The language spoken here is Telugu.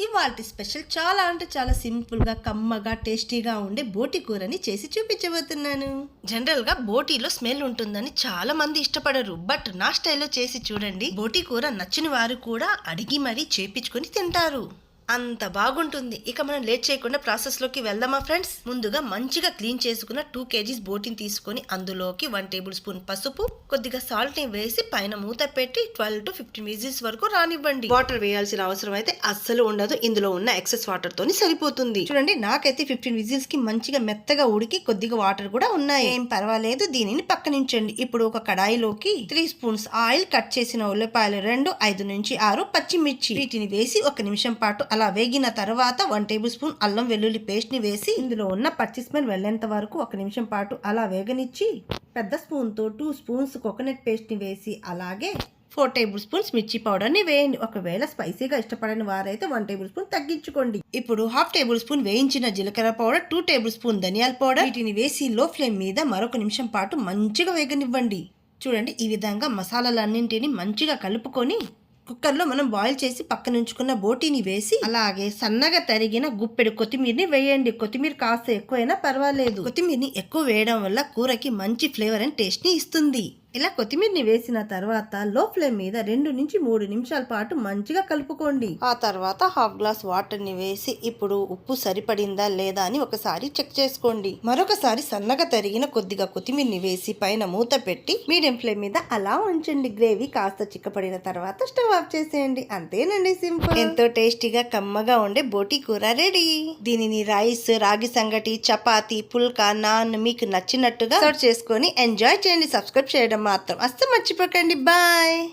ఇవాళ స్పెషల్ చాలా అంటే చాలా సింపుల్గా కమ్మగా టేస్టీగా ఉండే బోటి కూరని చేసి చూపించబోతున్నాను. జనరల్గా బోటీలో స్మెల్ ఉంటుందని చాలా మంది ఇష్టపడరు. బట్ నా స్టైల్లో చేసి చూడండి. బోటి కూర నచ్చిన వారు కూడా అడిగి మరీ చేపించుకొని తింటారు. అంత బాగుంటుంది. ఇక మనం లేట్ చేయకుండా ప్రాసెస్లోకి వెళ్దామా ఫ్రెండ్స్ ముందుగా మంచిగా క్లీన్ చేసుకున్న టూ కేజీస్ బోటిని తీసుకొని అందులోకి వన్ టేబుల్ స్పూన్ పసుపు కొద్దిగా సాల్ట్ని వేసి పైన మూత పెట్టి ట్వెల్వ్ టు ఫిఫ్టీన్ విజిల్స్ వరకు రానివ్వండి. వాటర్ వేయాల్సిన అవసరం అయితే అస్సలు ఉండదు. ఇందులో ఉన్న ఎక్సెస్ వాటర్ తోని సరిపోతుంది. చూడండి నాకైతే ఫిఫ్టీన్ విజిల్స్కి మంచిగా మెత్తగా ఉడికి కొద్దిగా వాటర్ కూడా ఉన్నాయి. ఏం పర్వాలేదు దీనిని పక్కనించండి. ఇప్పుడు ఒక కడాయిలోకి త్రీ స్పూన్స్ ఆయిల్ కట్ చేసిన ఉల్లిపాయలు రెండు ఐదు నుంచి ఆరు పచ్చిమిర్చి. వీటిని వేసి ఒక నిమిషం పాటు అలా వేగిన తర్వాత వన్ టేబుల్ స్పూన్ అల్లం వెల్లుల్లి పేస్ట్ని వేసి ఇందులో ఉన్న పచ్చి స్మెల్ వెళ్ళేంత వరకు ఒక నిమిషం పాటు అలా వేగనిచ్చి పెద్ద స్పూన్తో టూ స్పూన్స్ కోకోనట్ పేస్ట్ని వేసి అలాగే ఫోర్ టేబుల్ స్పూన్స్ మిర్చి పౌడర్ని వేయండి. ఒకవేళ స్పైసీగా ఇష్టపడని వారైతే వన్ టేబుల్ స్పూన్ తగ్గించుకోండి. ఇప్పుడు హాఫ్ టేబుల్ స్పూన్ వేయించిన జీలకర్ర పౌడర్ టూ టేబుల్ స్పూన్ ధనియాల పౌడర్ వీటిని వేసి లో ఫ్లేమ్ మీద మరొక నిమిషం పాటు మంచిగా వేగనివ్వండి. చూడండి ఈ విధంగా మసాలాలన్నింటినీ మంచిగా కలుపుకొని కుక్కర్లో మనం బాయిల్ చేసి పక్కన ఉంచుకున్న బోటీని వేసి అలాగే సన్నగా తరిగిన గుప్పెడు కొత్తిమీరని వేయండి. కొత్తిమీర కాస్త ఎక్కువైనా పర్వాలేదు. కొత్తిమీరని ఎక్కువ వేయడం వల్ల కూరకి మంచి ఫ్లేవర్ అండ్ టేస్ట్ని ఇస్తుంది. ఇలా కొత్తిమీరని వేసిన తర్వాత లో ఫ్లేమ్ మీద రెండు నుంచి మూడు నిమిషాల పాటు మంచిగా కలుపుకోండి. ఆ తర్వాత హాఫ్ గ్లాస్ వాటర్ని వేసి ఇప్పుడు ఉప్పు సరిపడిందా లేదా అని ఒకసారి చెక్ చేసుకోండి. మరొకసారి సన్నగా తరిగిన కొద్దిగా కొత్తిమీరని వేసి పైన మూత పెట్టి మీడియం ఫ్లేమ్ మీద అలా ఉంచండి. గ్రేవీ కాస్త చిక్కపడిన తర్వాత స్టవ్ ఆఫ్ చేసేయండి. అంతేనండి సింపుల్. ఎంతో టేస్టీగా కమ్మగా ఉండే బోటి కూర రెడీ. దీనిని రైస్ రాగి సంగటి చపాతి పుల్కా నాన్ మీకు నచ్చినట్టుగా సర్వ్ చేసుకొని ఎంజాయ్ చేయండి. సబ్స్క్రైబ్ చేయడం మాత్రం. అస్సలు మర్చిపోకండి. బాయ్.